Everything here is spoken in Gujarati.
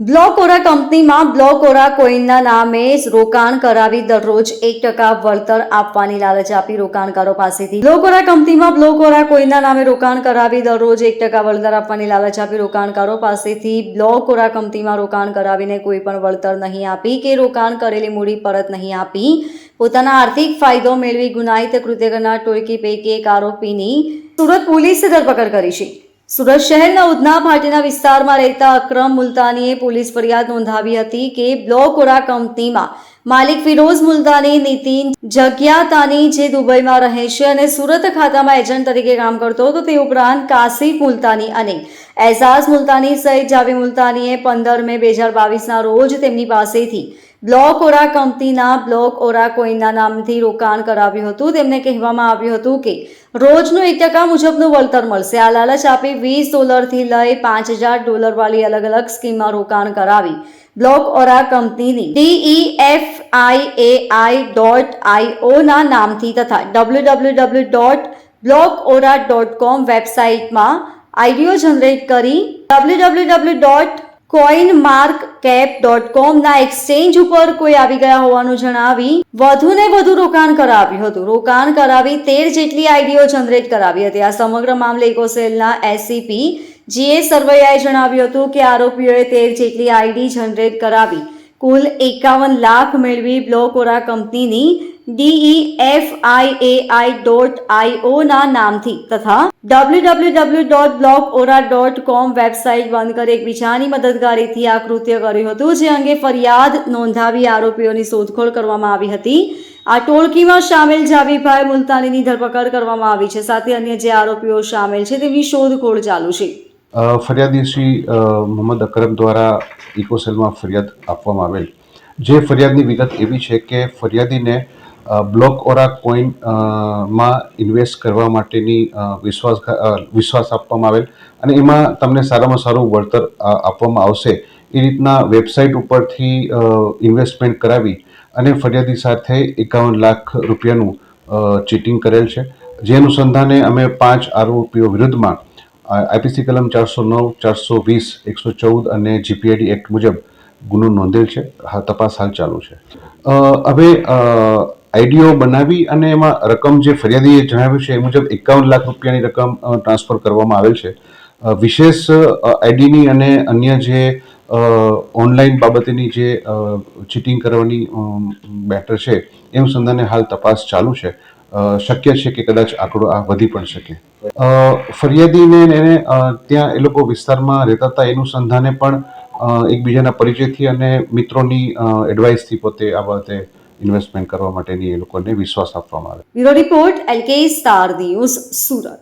બ્લોક ઓરા કંપનીમાં બ્લોકોરા કોઈનના નામે રોકાણ કરાવી દરરોજ એક ટકા વળતર આપવાની લાલચ આપી રોકાણકારો પાસેથી. બ્લોકોરા કંપનીમાં બ્લોકોરા કોઈનના નામે રોકાણ કરાવી દરરોજ એક ટકા વળતર આપવાની લાલચ આપી રોકાણકારો પાસેથી. બ્લોકોરા કંપનીમાં રોકાણ કરાવીને કોઈ પણ વળતર નહીં આપી કે રોકાણ કરેલી મૂડી પરત નહીં આપી. પોતાના આર્થિક ફાયદો મેળવી ગુનાહિત કૃત્ય કરનાર ટોળકી પૈકી એક આરોપીની સુરત પોલીસે ધરપકડ કરી છે. સુરત શહેરના ઉધના ભાટીના વિસ્તારમાં રહેતા અક્રમ મુલતાનીએ પોલીસ ફરિયાદ નોંધાવી હતી કે બ્લોકોરા કંપનીમાં માલિક ફિરોઝ મુલતાની નીતિન જગ્યાતાની જે દુબઈમાં રહે છે અને સુરત ખાતામાં એજન્ટ તરીકે કામ કરતો હતો તે ઉપરાંત કાસિફ મુલતાની અને એઝાઝ મુલતાની સહિત જાવી મુલતાનીએ પંદર મે બે હજાર બાવીસના રોજ તેમની પાસેથી બ્લોક ઓરા કંપનીના બ્લોક ઓરા કોઈના નામથી રોકાણ કરાવ્યું હતું. તેમને કહેવામાં આવ્યું હતું કે, રોજનું એક ટકા મુજબનું વળતર મળશે. આ લાલચ આપી વીસ ડોલરથી લઈ પાંચ હજાર ડોલરવાળી અલગ અલગ સ્કીમમાં રોકાણ કરાવી. બ્લોક ઓરા કંપનીની D E F I A I dot નામથી તથા W W W dot Blockora dot com વેબસાઇટમાં આઈડિયો જનરેટ કરી W W W dot coin mark cap dot કોમના exchange ઉપર કોઈ આવી ગયા હોવાનું જણાવી, વધુને વધુ રોકાણ કરાવ્યું હતું. રોકાણ કરાવી તેર જેટલી આઈડીઓ જનરેટ કરાવી હતી. આ સમગ્ર મામલે ઇકોસેલના એસીપી જીએ સરવૈયાએ જણાવ્યું હતું કે આરોપીઓએ તેર જેટલી આઈડી જનરેટ કરાવી. કુલ એકાવન લાખ મેળવી બ્લોકોરા કંપનીની D E F I A I dot નામથી તથા W W W dot Blockora dot com website બંધ કરી એકબીજાની મદદગારીથી આ કૃત્ય કર્યું હતું, જે અંગે ફરિયાદ નોંધાવી આરોપીઓની શોધખોળ કરવામાં આવી હતી. આ ટોળકીમાં સામેલ જાવીભાઈ મુલતાનીની ધરપકડ કરવામાં આવી છે, સાથે અન્ય જે આરોપીઓ સામેલ છે તેમની શોધખોળ ચાલુ છે. ફરિયાદી શ્રી મોહમ્મદ અકરમ દ્વારા ઇકોસેલમાં ફરિયાદ આપવામાં આવેલ. જે ફરિયાદની વિગત એવી છે કે ફરિયાદીને બ્લોક ઓરા કોઈનમાં ઇન્વેસ્ટ કરવા માટેની વિશ્વાસ વિશ્વાસ આપવામાં આવેલ. અને એમાં તમને સારામાં સારું વળતર આપવામાં આવશે. એ રીતના વેબસાઇટ ઉપરથી ઇન્વેસ્ટમેન્ટ કરાવી અને ફરિયાદી સાથે એકાવન લાખ રૂપિયાનું ચીટિંગ કરેલ છે. જે અનુસંધાને અમે પાંચ આરોપીઓ વિરુદ્ધમાં આઈપીસી કલમ ચારસો નવ, ચારસો વીસ, એકસો ચૌદ અને જીપીઆઈડી એક્ટ મુજબ ગુનો નોંધેલ છે. તપાસ હાલ ચાલુ છે. હવે આઈડીઓ બનાવી અને એમાં રકમ જે ફરિયાદીએ જણાવ્યું છે, એ મુજબ એકાવન લાખ રૂપિયાની રકમ ટ્રાન્સફર કરવામાં આવેલ છે. વિશેષ આઈડીની અને અન્ય જે ઓનલાઈન બાબતેની જે ચીટિંગ કરવાની બેટર છે, એ અનુસંધાને હાલ તપાસ ચાલુ છે. શક્ય છે કે કદાચ આંકડો આ વધી પણ શકે. ફરિયાદીને એને ત્યાં એ લોકો વિસ્તારમાં રહેતા હતા એનું સંધાને પણ એકબીજાના પરિચયથી અને મિત્રોની એડવાઇસથી પોતે આ બાબતે ઇન્વેસ્ટમેન્ટ કરવા માટેની એ લોકોને વિશ્વાસ આપવામાં આવે. Bureau report LK Star News Surat.